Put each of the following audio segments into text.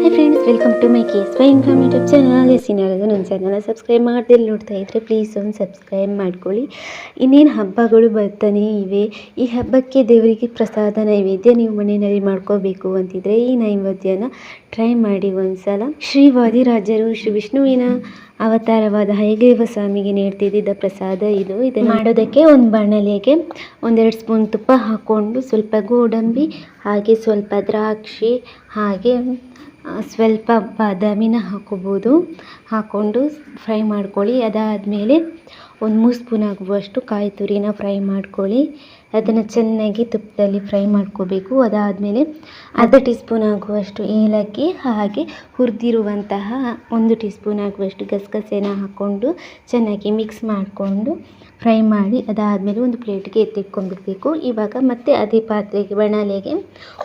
Hi friends welcome to my case by inform YouTube channel S ಇನ್ಯಾರಾದ್ರು ನನ್ನ ಚಾನಲ್ನ subscribe ಮಾಡದೆ ನೋಡ್ತಾ ಇದ್ದರೆ ಪ್ಲೀಸ್ ಒಂದು ಸಬ್ಸ್ಕ್ರೈಬ್ ಮಾಡ್ಕೊಳ್ಳಿ. ಇನ್ನೇನು ಹಬ್ಬಗಳು ಬರ್ತಾನೆ ಇವೆ. ಈ ಹಬ್ಬಕ್ಕೆ ದೇವರಿಗೆ ಪ್ರಸಾದ, ನೈವೇದ್ಯ ನೀವು ಮನೆಯಲ್ಲಿ ಮಾಡ್ಕೋಬೇಕು ಅಂತಿದ್ರೆ ಈ ನೈವೇದ್ಯನ ಟ್ರೈ ಮಾಡಿ ಒಂದು ಸಲ ಶ್ರೀ ವಾದಿರಾಜರು ಶ್ರೀ ವಿಷ್ಣುವಿನ ಅವತಾರವಾದ ಹಯಗ್ರೀವ ಸ್ವಾಮಿಗೆ ನೀಡ್ತಿದ್ದ ಪ್ರಸಾದ ಇದು. ಇದನ್ನು ಮಾಡೋದಕ್ಕೆ ಒಂದು ಬಾಣಲೆಗೆ ಒಂದೆರಡು ಸ್ಪೂನ್ ತುಪ್ಪ ಹಾಕ್ಕೊಂಡು ಸ್ವಲ್ಪ ಗೋಡಂಬಿ ಹಾಗೆ ಸ್ವಲ್ಪ ದ್ರಾಕ್ಷಿ ಹಾಗೆ ಸ್ವಲ್ಪ ಬಾದಾಮಿನ ಹಾಕೋಬೋದು. ಹಾಕ್ಕೊಂಡು ಫ್ರೈ ಮಾಡ್ಕೊಳ್ಳಿ. ಅದಾದಮೇಲೆ ಒಂದು ಮೂರು ಸ್ಪೂನ್ ಆಗುವಷ್ಟು ಕಾಯಿ ತುರಿನ ಫ್ರೈ ಮಾಡ್ಕೊಳ್ಳಿ. ಅದನ್ನು ಚೆನ್ನಾಗಿ ತುಪ್ಪದಲ್ಲಿ ಫ್ರೈ ಮಾಡ್ಕೋಬೇಕು. ಅದಾದಮೇಲೆ ಅರ್ಧ ಟೀ ಸ್ಪೂನ್ ಆಗುವಷ್ಟು ಏಲಕ್ಕಿ ಹಾಗೆ ಹುರಿದಿರುವಂತಹ ಒಂದು ಟೀ ಸ್ಪೂನ್ ಆಗುವಷ್ಟು ಗಸಗಸೆನ ಹಾಕ್ಕೊಂಡು ಚೆನ್ನಾಗಿ ಮಿಕ್ಸ್ ಮಾಡಿಕೊಂಡು ಫ್ರೈ ಮಾಡಿ ಅದಾದಮೇಲೆ ಒಂದು ಪ್ಲೇಟ್ಗೆ ಎತ್ತಿಟ್ಕೊಂಡ್ಬಿಡ್ಬೇಕು. ಇವಾಗ ಮತ್ತೆ ಅದೇ ಪಾತ್ರೆಗೆ ಬಣಲೆಗೆ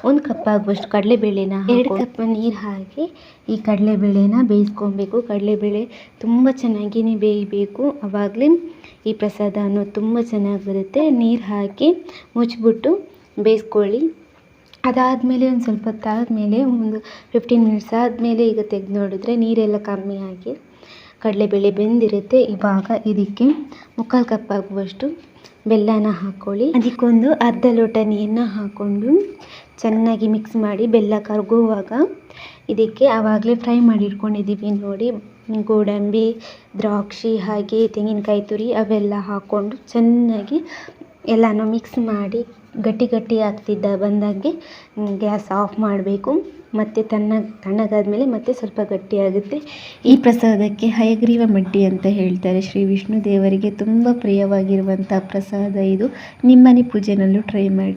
ಒಂದು ಕಪ್ ಆಗುವಷ್ಟು ಕಡಲೆಬೇಳೆನ ಎರಡು ಕಪ್ ನೀರು ಹಾಕಿ ಈ ಕಡಲೆಬೇಳೆನ ಬೇಯಿಸ್ಕೊಬೇಕು. ಕಡಲೆಬೇಳೆ ತುಂಬ ಚೆನ್ನಾಗಿಯೇ ಬೇಯಬೇಕು. ಆವಾಗಲೇ ಈ ಪ್ರಸಾದ ಅನ್ನೋದು ತುಂಬ ಚೆನ್ನಾಗಿ ಬರುತ್ತೆ. ನೀರು ಹಾಕಿ ಮುಚ್ಚಿಬಿಟ್ಟು ಬೇಯಿಸ್ಕೊಳ್ಳಿ. ಅದಾದಮೇಲೆ ಒಂದು ಸ್ವಲ್ಪ ಹೊತ್ತಾದಮೇಲೆ ಒಂದು ಫಿಫ್ಟೀನ್ ಮಿನಿಟ್ಸ್ ಆದಮೇಲೆ ಈಗ ತೆಗೆದು ನೋಡಿದ್ರೆ ನೀರೆಲ್ಲ ಕಮ್ಮಿ ಆಗಿ ಕಡಲೆಬೇಳೆ ಬೆಂದಿರುತ್ತೆ. ಇವಾಗ ಇದಕ್ಕೆ ಮುಕ್ಕಾಲು ಕಪ್ ಆಗುವಷ್ಟು ಬೆಲ್ಲನ ಹಾಕ್ಕೊಳ್ಳಿ ಅದಕ್ಕೊಂದು ಅರ್ಧ ಲೋಟ ನೀರನ್ನ ಹಾಕ್ಕೊಂಡು ಚೆನ್ನಾಗಿ ಮಿಕ್ಸ್ ಮಾಡಿ ಬೆಲ್ಲ ಕರಗುವಾಗ ಇದಕ್ಕೆ ಆವಾಗಲೇ ಫ್ರೈ ಮಾಡಿ ಇಟ್ಕೊಂಡಿದ್ದೀವಿ ನೋಡಿ. ಗೋಡಂಬಿ, ದ್ರಾಕ್ಷಿ ಹಾಗೆ ತೆಂಗಿನಕಾಯಿ ತುರಿ ಅವೆಲ್ಲ ಹಾಕ್ಕೊಂಡು ಚೆನ್ನಾಗಿ ಎಲ್ಲನೂ ಮಿಕ್ಸ್ ಮಾಡಿ ಗಟ್ಟಿ ಗಟ್ಟಿ ಆಗ್ತಿದ್ದ ಬಂದಾಗೆ ಗ್ಯಾಸ್ ಆಫ್ ಮಾಡಬೇಕು. ಮತ್ತು ತಣ್ಣ ತಣ್ಣಗಾದ್ಮೇಲೆ ಮತ್ತೆ ಸ್ವಲ್ಪ ಗಟ್ಟಿಯಾಗುತ್ತೆ ಈ ಪ್ರಸಾದಕ್ಕೆ ಹಯಗ್ರೀವ ಮಡ್ಡಿ ಅಂತ ಹೇಳ್ತಾರೆ. ಶ್ರೀ ವಿಷ್ಣು ದೇವರಿಗೆ ತುಂಬ ಪ್ರಿಯವಾಗಿರುವಂಥ ಪ್ರಸಾದ ಇದು. ನಿಮ್ಮನೆ ಪೂಜೆನಲ್ಲೂ ಟ್ರೈ ಮಾಡಿ.